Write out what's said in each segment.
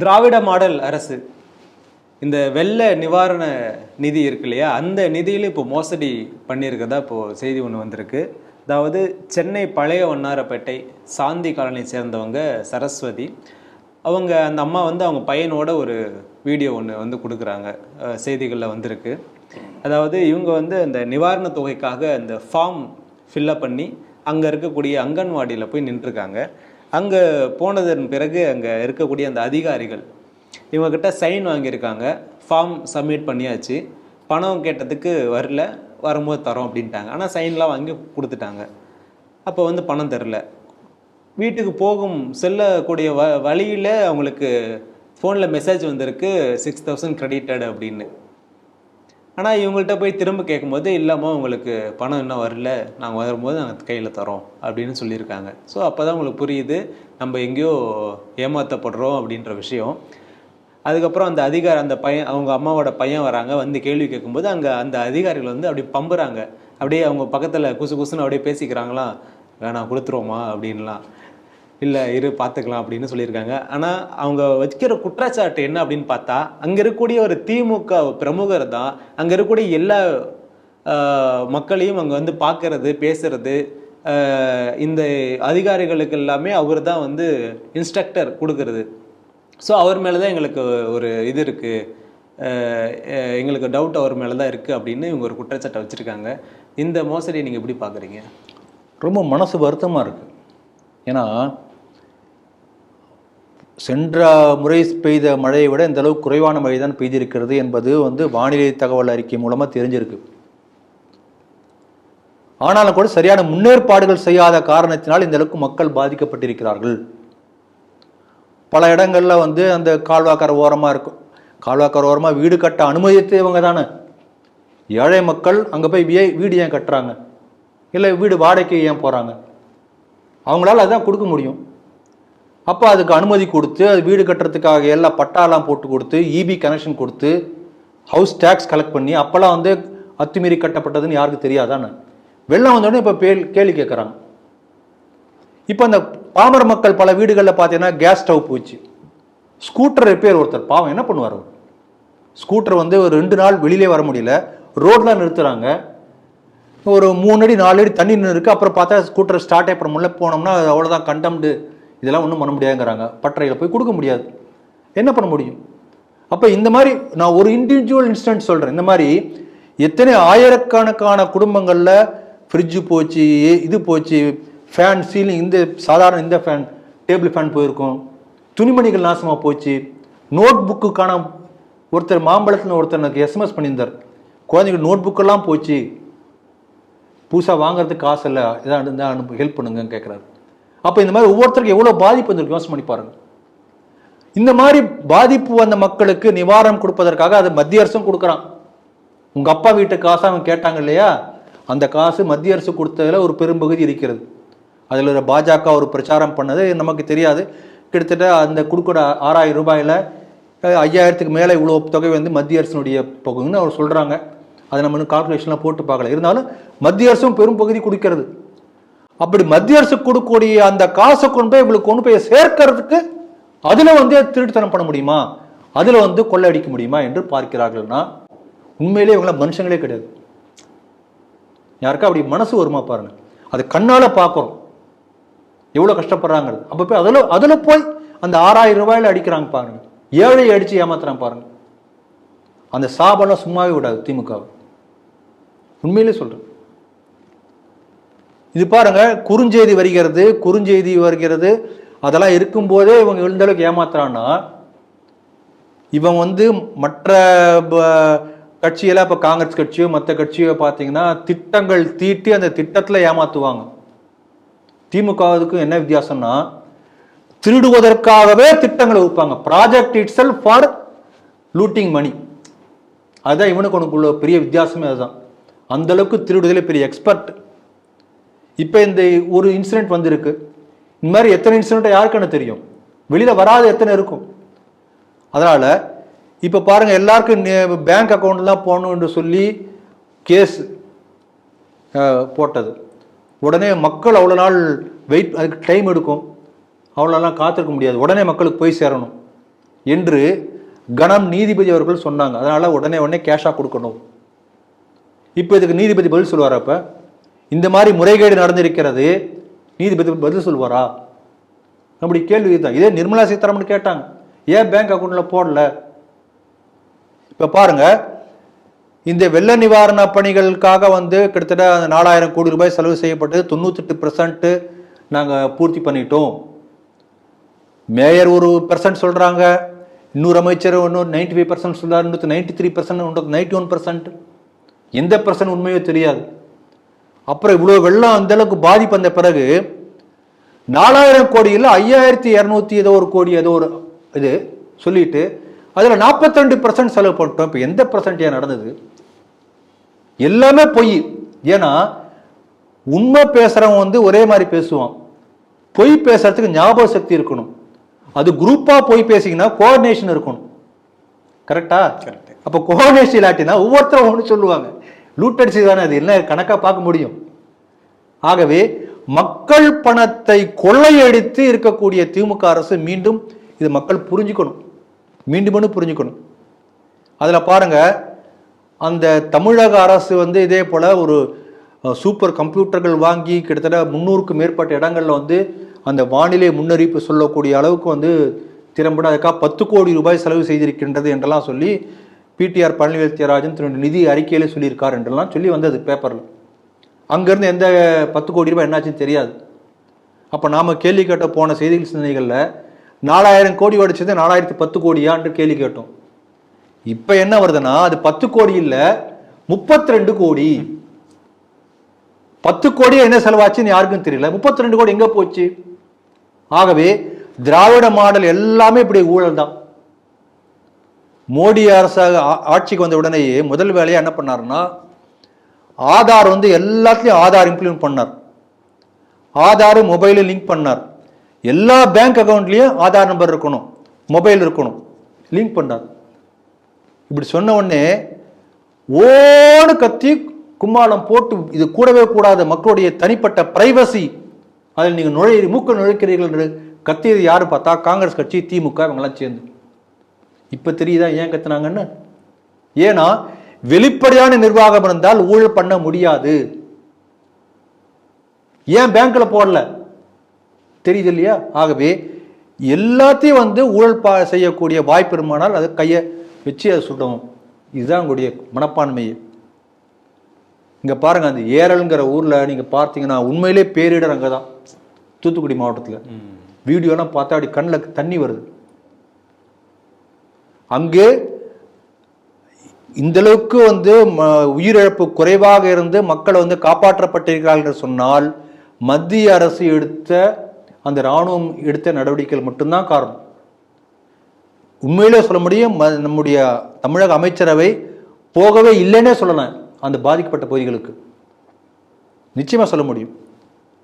திராவிட model அரசு. இந்த வெள்ள நிவாரண நிதி இருக்கு இல்லையா? அந்த நிதியில இப்போ மோசடி பண்ணியிருக்கதா இப்போது செய்தி ஒன்று வந்திருக்கு. அதாவது சென்னை பழைய வண்ணாரப்பேட்டை சாந்தி காலனியை சேர்ந்தவங்க சரஸ்வதி. அவங்க அந்த அம்மா வந்து அவங்க பையனோட ஒரு வீடியோ ஒன்று வந்து கொடுக்குறாங்க. செய்திகளில் வந்திருக்கு. அதாவது இவங்க வந்து அந்த நிவாரண தொகைக்காக அந்த ஃபார்ம் ஃபில்லப் பண்ணி அங்கே இருக்கக்கூடிய அங்கன்வாடியில் போய் நின்றுருக்காங்க. அங்கே போனதன் பிறகு அங்கே இருக்கக்கூடிய அந்த அதிகாரிகள் இவங்கக்கிட்ட சைன் வாங்கியிருக்காங்க. ஃபார்ம் சப்மிட் பண்ணியாச்சு. பணம் கேட்டதுக்கு வரல. வரும்போது தரோம் அப்படின்ட்டாங்க. ஆனால் சைன்லாம் வாங்கி கொடுத்துட்டாங்க. அப்போ வந்து பணம் தரல. வீட்டுக்கு போகும் செல்லக்கூடிய வ வழியில் அவங்களுக்கு ஃபோனில் மெசேஜ் வந்திருக்கு. சிக்ஸ் தௌசண்ட் கிரெடிட்டட் அப்படின்னு. ஆனால் இவங்கள்ட்ட போய் திரும்ப கேட்கும்போது இல்லாமல் உங்களுக்கு பணம் இன்னும் வரல. நாங்கள் வரும்போது நாங்கள் கையில் தரோம் அப்படின்னு சொல்லியிருக்காங்க. ஸோ அப்போ தான் உங்களுக்கு புரியுது நம்ம எங்கேயோ ஏமாற்றப்படுறோம் அப்படின்ற விஷயம். அதுக்கப்புறம் அந்த அதிகாரி அந்த பையன் அவங்க அம்மாவோட பையன் வராங்க வந்து கேள்வி கேட்கும்போது அங்கே அந்த அதிகாரிகள் வந்து அப்படி பம்புறாங்க. அப்படியே அவங்க பக்கத்தில் குசு குசுன்னு அப்படியே பேசிக்கிறாங்களாம். வேணாம் கொடுத்துருவோமா அப்படின்லாம் இல்லை இரு பார்த்துக்கலாம் அப்படின்னு சொல்லியிருக்காங்க. ஆனால் அவங்க வைக்கிற குற்றச்சாட்டு என்ன அப்படின்னு பார்த்தா அங்கே இருக்கக்கூடிய ஒரு திமுக பிரமுகர் தான் அங்கே இருக்கக்கூடிய எல்லா மக்களையும் அங்கே வந்து பார்க்கறது பேசுறது இந்த அதிகாரிகளுக்கு எல்லாமே அவர் தான் வந்து இன்ஸ்ட்ரக்டர் கொடுக்கறது. ஸோ அவர் மேலே தான் எங்களுக்கு ஒரு இது இருக்குது எங்களுக்கு டவுட் அவர் மேலே தான் இருக்குது அப்படின்னு இவங்க ஒரு குற்றச்சாட்டை வச்சுருக்காங்க. இந்த மோசடியை நீங்கள் எப்படி பார்க்குறீங்க ரொம்ப மனசு வருத்தமாக இருக்குது ஏன்னா சென்ற முறை பெய்த மழையை விட இந்த அளவுக்கு குறைவான மழை தான் பெய்திருக்கிறது என்பது வந்து வானிலை தகவல் அறிக்கை மூலமாக தெரிஞ்சிருக்கு. ஆனாலும் கூட சரியான முன்னேற்பாடுகள் செய்யாத காரணத்தினால் இந்த அளவுக்கு மக்கள் பாதிக்கப்பட்டிருக்கிறார்கள். பல இடங்களில் வந்து அந்த கால்வாக்கரை ஓரமாக இருக்கும் கால்வாக்கரை ஓரமாக வீடு கட்ட அனுமதித்து இவங்க தானே. ஏழை மக்கள் அங்கே போய் வீ- வீடு ஏன் கட்டுறாங்க? இல்லை வீடு வாடகைக்கு ஏன் போகிறாங்க அவங்களால அதான் கொடுக்க முடியும். அப்போ அதுக்கு அனுமதி கொடுத்து அது வீடு கட்டுறதுக்காக எல்லாம் பட்டாலாம் போட்டு கொடுத்து இபி கனெக்ஷன் கொடுத்து ஹவுஸ் டேக்ஸ் கலெக்ட் பண்ணி அப்போல்லாம் வந்து அத்துமீறி கட்டப்பட்டதுன்னு யாருக்கு தெரியாதானே வெள்ளம் வந்தோடனே இப்போ பேல் கேள்வி கேட்குறாங்க இப்போ அந்த பாமர மக்கள் பல வீடுகளில் பார்த்தீங்கன்னா கேஸ் ஸ்டவ் போச்சு ஸ்கூட்டர் ரிப்பேர் ஒருத்தர் பாவம் என்ன பண்ணுவார் அவர்? ஸ்கூட்டர் வந்து ஒரு ரெண்டு நாள் வெளியிலே வர முடியல ரோட்லாம் நிறுத்துறாங்க. ஒரு மூணு அடி நாலு அடி தண்ணி நின்று இருக்குது அப்புறம் பார்த்தா ஸ்கூட்டர் ஸ்டார்ட் அப்புறம் முள்ள போனோம்னா அது அவ்வளோதான் கண்டம்டு இதெல்லாம் ஒன்றும் பண்ண முடியாதுங்கிறாங்க. பட்டறையில் போய் கொடுக்க முடியாது. என்ன பண்ண முடியும்? அப்போ இந்த மாதிரி நான் ஒரு இண்டிவிஜுவல் இன்ஸ்டன்ட் சொல்கிறேன் இந்த மாதிரி எத்தனை ஆயிரக்கணக்கான குடும்பங்களில் ஃப்ரிட்ஜு போச்சு இது போச்சு ஃபேன் சீலிங் இந்த சாதாரண இந்த ஃபேன் டேபிள் ஃபேன் போயிருக்கும். துணிமணிகள் நாசமாக போச்சு. நோட் புக்குக்கான ஒருத்தர் மாம்பழத்தில் ஒருத்தர் எனக்கு எஸ்எம்எஸ் பண்ணியிருந்தார். குழந்தைங்க நோட் புக்கெல்லாம் போச்சு. புதுசாக வாங்குறதுக்கு காசு இல்லை. இதான் இருந்தால் ஹெல்ப் பண்ணுங்கன்னு கேட்குறாரு அப்போ இந்த மாதிரி ஒவ்வொருத்தருக்கும் எவ்வளோ பாதிப்பு வந்திருக்கு யோசனை பண்ணி பாருங்க. இந்த மாதிரி பாதிப்பு வந்த மக்களுக்கு நிவாரணம் கொடுப்பதற்காக அது மத்திய அரசும் கொடுக்குறான். உங்கள் அப்பா வீட்டு காசு அவங்க கேட்டாங்க இல்லையா? அந்த காசு மத்திய அரசு கொடுத்ததில் ஒரு பெரும்பகுதி இருக்கிறது. அதில் பாஜக ஒரு பிரச்சாரம் பண்ணது நமக்கு தெரியாது. கிட்டத்தட்ட அந்த கொடுக்குற ஆறாயிரம் ரூபாயில் ஐயாயிரத்துக்கு மேலே இவ்வளோ தொகை வந்து மத்திய அரசினுடைய தொகைன்னு அவர் சொல்கிறாங்க அதை நம்ம இன்னும் கால்குலேஷன்லாம் போட்டு பார்க்கல. இருந்தாலும் மத்திய அரசும் பெரும் பகுதி கொடுக்கிறது. அப்படி மத்திய அரசு கொடுக்கக்கூடிய அந்த காசை கொண்டு போய் இவங்களுக்கு கொண்டு போய் சேர்க்கறதுக்கு அதுல வந்து திருட்டுத்தனம் பண்ண முடியுமா? அதுல வந்து கொள்ளையடிக்க முடியுமா என்று பார்க்கிறார்கள்னா உண்மையிலே இவங்கள மனுஷங்களே கிடையாது. யாருக்கா அப்படி மனசு வருமா பாருங்க. அது கண்ணால பார்க்குறோம். எவ்வளோ கஷ்டப்படுறாங்கிறது. அப்போ போய் அதில் அதில் போய் அந்த ஆறாயிரம் ரூபாயில அடிக்கிறாங்க பாருங்க. ஏழை அடித்து ஏமாத்துறாங்க பாருங்க. அந்த சாபெல்லாம் சும்மாவே விடாது திமுக உண்மையிலே சொல்கிறேன் இது பாருங்க குறுஞ்செய்தி வருகிறது குறுஞ்செய்தி வருகிறது. அதெல்லாம் இருக்கும்போதே இவங்க எழுந்தளவுக்கு அளவுக்கு ஏமாத்துறான்னா இவன் வந்து மற்ற ப- கட்சியெல்லாம் இப்போ காங்கிரஸ் கட்சியோ மற்ற கட்சியோ பார்த்தீங்கன்னா திட்டங்கள் தீட்டி அந்த திட்டத்தில் ஏமாத்துவாங்க. திமுகவுக்கும் என்ன வித்தியாசம்னா திருடுவதற்காகவே திட்டங்களை வைப்பாங்க project it sell for looting money அதுதான் இவனுக்கு உனக்குள்ள பெரிய வித்தியாசமே அதுதான். அந்த அளவுக்கு திருடுதலே பெரிய எக்ஸ்பர்ட் இப்போ இந்த ஒரு இன்சிடென்ட் வந்திருக்கு. இந்த மாதிரி எத்தனை இன்சிடென்ட் யாருக்குன்னு தெரியும்? வெளியில் வராது எத்தனை இருக்கும்? அதனால் இப்போ பாருங்கள் எல்லாருக்கும் பேங்க் அக்கௌண்ட்லாம் போகணுன்னு சொல்லி கேஸ் போட்டது. உடனே மக்கள் அவ்வளோ நாள் வெயிட் அதுக்கு டைம் எடுக்கும். அவ்வளோ நாள் காத்திருக்க முடியாது. உடனே மக்களுக்கு போய் சேரணும் என்று கணம் நீதிபதி அவர்கள் சொன்னாங்க. அதனால் உடனே உடனே கேஷாக கொடுக்கணும். இப்போ இதுக்கு நீதிபதி பதில் சொல்லுவார் அப்போ இந்த மாதிரி முறைகேடு நடந்திருக்கிறது நீதிபதி பதில் சொல்வாரா? அப்படி கேள்வி தான் இதே நிர்மலா சீதாராமன் கேட்டாங்க. ஏன் பேங்க் அக்கௌண்ட்ல போடல? இப்ப பாருங்க இந்த வெள்ள நிவாரண பணிகளுக்காக வந்து கிட்டத்தட்ட அந்த நாலாயிரம் கோடி ரூபாய் செலவு செய்யப்பட்டது தொண்ணூத்தெட்டு பெர்சன்ட் நாங்கள் பூர்த்தி பண்ணிட்டோம். மேயர் ஒரு பெர்சன்ட் சொல்றாங்க இன்னொரு அமைச்சர் ஒன்று நைன்டி ஃபைவ் பர்சன்ட் சொல்றாரு இன்னொரு நைன்டி த்ரீ பர்சன்ட் இன்னொரு நைன்டி ஒன் பர்சன்ட் எந்த பர்சன்ட் உண்மையோ தெரியாது. அப்புறம் இவ்வளோ வெள்ளம் அந்த அளவுக்கு பாதிப்பு வந்த பிறகு நாலாயிரம் கோடியில் ஐயாயிரத்தி இரநூத்தி ஏதோ ஒரு கோடி ஏதோ ஒரு இது சொல்லிட்டு அதில் 42% ரெண்டு பர்சன்ட் செலவு பண்ணிட்டோம். இப்போ எந்த பர்சன்ட் ஏன் நடந்தது? எல்லாமே பொய். ஏன்னா உண்மை பேசுறவன் வந்து ஒரே மாதிரி பேசுவான். பொய் பேசுறதுக்கு ஞாபக சக்தி இருக்கணும். அது குரூப்பா பொய் பேசிங்கன்னா கோஆர்டினேஷன் இருக்கணும். கரெக்டா. அப்போ கோஆர்டினேஷன் இல்லாட்டினா ஒவ்வொருத்தரும் ஒன்று சொல்லுவாங்க. லூட் அடிச்சு தானே அது? என்ன கணக்காக பார்க்க முடியும்? ஆகவே மக்கள் பணத்தை கொள்ளையடித்து இருக்கக்கூடிய திமுக அரசு மீண்டும் இது மக்கள் புரிஞ்சுக்கணும். மீண்டும் புரிஞ்சுக்கணும். அதில் பாருங்க அந்த தமிழக அரசு வந்து இதே போல் ஒரு சூப்பர் கம்ப்யூட்டர்கள் வாங்கி கிட்டத்தட்ட முந்நூறுக்கும் மேற்பட்ட இடங்கள்ல வந்து அந்த வானிலை முன்னறிவிப்பு சொல்லக்கூடிய அளவுக்கு வந்து திறம்பட அதுக்காக பத்து கோடி ரூபாய் செலவு செய்திருக்கின்றது என்றெல்லாம் சொல்லி பிடிஆர் பழனிவேல் தியராஜன் தன்னுடைய நிதி அறிக்கையிலே சொல்லியிருக்கார் என்றெல்லாம் சொல்லி வந்தது பேப்பரில் அங்கேருந்து எந்த பத்து கோடி ரூபாய் என்னாச்சுன்னு தெரியாது. அப்போ நாம் கேள்வி கேட்ட போன செய்திகள் சிந்தனைகளில் நாலாயிரம் கோடி உடைச்சது நாலாயிரத்தி பத்து கோடியான்னு கேள்வி கேட்டோம். இப்போ என்ன வருதுன்னா அது பத்து கோடி இல்லை முப்பத்தி ரெண்டு கோடி. பத்து கோடி என்ன செலவாச்சுன்னு யாருக்கும் தெரியல. முப்பத்தி ரெண்டு கோடி எங்கே போச்சு? ஆகவே திராவிட மாடல் எல்லாமே இப்படி ஊழல் தான் மோடி அரசாக ஆ- ஆட்சிக்கு வந்த உடனேயே முதல் வேலையாக என்ன பண்ணாருன்னா ஆதார் வந்து எல்லாத்துலேயும் ஆதார் இம்ப்ளிமெண்ட் பண்ணார். ஆதார் மொபைலு லிங்க் பண்ணார். எல்லா பேங்க் அக்கௌண்ட்லேயும் ஆதார் நம்பர் இருக்கணும் மொபைல் இருக்கணும் லிங்க் பண்ணார். இப்படி சொன்ன உடனே ஓடு கத்தி கும்மாளம் போட்டு இது கூடவே கூடாத மக்களுடைய தனிப்பட்ட பிரைவசி அதில் நீங்கள் நுழை மூக்க நுழைக்கிறீர்கள் என்று கத்தியது யார் பார்த்தா காங்கிரஸ் கட்சி திமுக இவங்கெல்லாம் சேர்ந்து. இப்போ தெரியுதா ஏன் கத்துனாங்கன்னு? ஏன்னா வெளிப்படையான நிர்வாகம் இருந்தால் ஊழல் பண்ண முடியாது. ஏன் பேங்க்ல போடல? தெரியுது இல்லையா? ஆகவே எல்லாத்தையும் வந்து ஊழல் பா செய்யக்கூடிய வாய்ப்பு இருக்குமானால் அது கையை வச்சு அதை சுடணும் இதுதான் உங்களுடைய மனப்பான்மை. இங்க பாருங்க அந்த ஏரல்ங்கிற ஊர்ல நீங்க பார்த்தீங்கன்னா உண்மையிலே பேரிடர் அங்கே தான் தூத்துக்குடி மாவட்டத்தில். வீடியோலாம் பார்த்தா அப்படி கண்ணில் தண்ணி வருது. அங்கே இந்தளவுக்கு வந்து ம- உயிரிழப்பு குறைவாக இருந்து மக்கள் வந்து காப்பாற்றப்பட்டிருக்கிறார்கள் என்று சொன்னால் மத்திய அரசு எடுத்த அந்த இராணுவம் எடுத்த நடவடிக்கைகள் மட்டும்தான் காரணம். உண்மையிலே சொல்ல முடியும் ம- நம்முடைய தமிழக அமைச்சரவை போகவே இல்லைன்னே சொல்லலாம் அந்த பாதிக்கப்பட்ட பகுதிகளுக்கு. நிச்சயமாக சொல்ல முடியும்.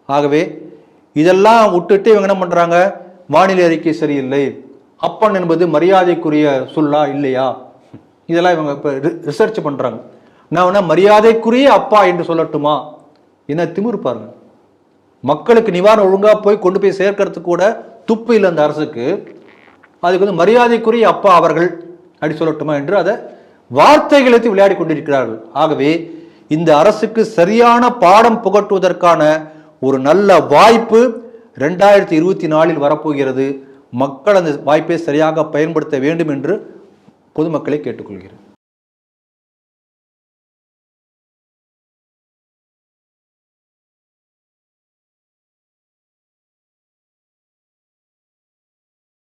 ஆகவே இதெல்லாம் விட்டுட்டு இவங்க என்ன பண்ணுறாங்க வானிலை அறிக்கை சரியில்லை. அப்பன் என்பது மரியாதைக்குரிய சொல்லா இல்லையா? இதெல்லாம் இவங்க இப்போ ரிசர்ச் பண்ணுறாங்க நான் வேணா மரியாதைக்குரிய அப்பா என்று சொல்லட்டுமா? என்ன திமுரு பாருங்க. மக்களுக்கு நிவாரணம் ஒழுங்காக போய் கொண்டு போய் சேர்க்கறதுக்கு கூட துப்பு இல்லை அந்த அரசுக்கு. அதுக்கு வந்து மரியாதைக்குரிய அப்பா அவர்கள் அப்படி சொல்லட்டுமா என்று அதை வார்த்தைகளை விளையாடி கொண்டிருக்கிறார்கள். ஆகவே இந்த அரசுக்கு சரியான பாடம் புகட்டுவதற்கான ஒரு நல்ல வாய்ப்பு ரெண்டாயிரத்தி இருபத்தி நாலில் வரப்போகிறது. மக்கள் அந்த வாய்ப்பை சரியாக பயன்படுத்த வேண்டும் என்று பொதுமக்களை கேட்டுக்கொள்கிறேன்.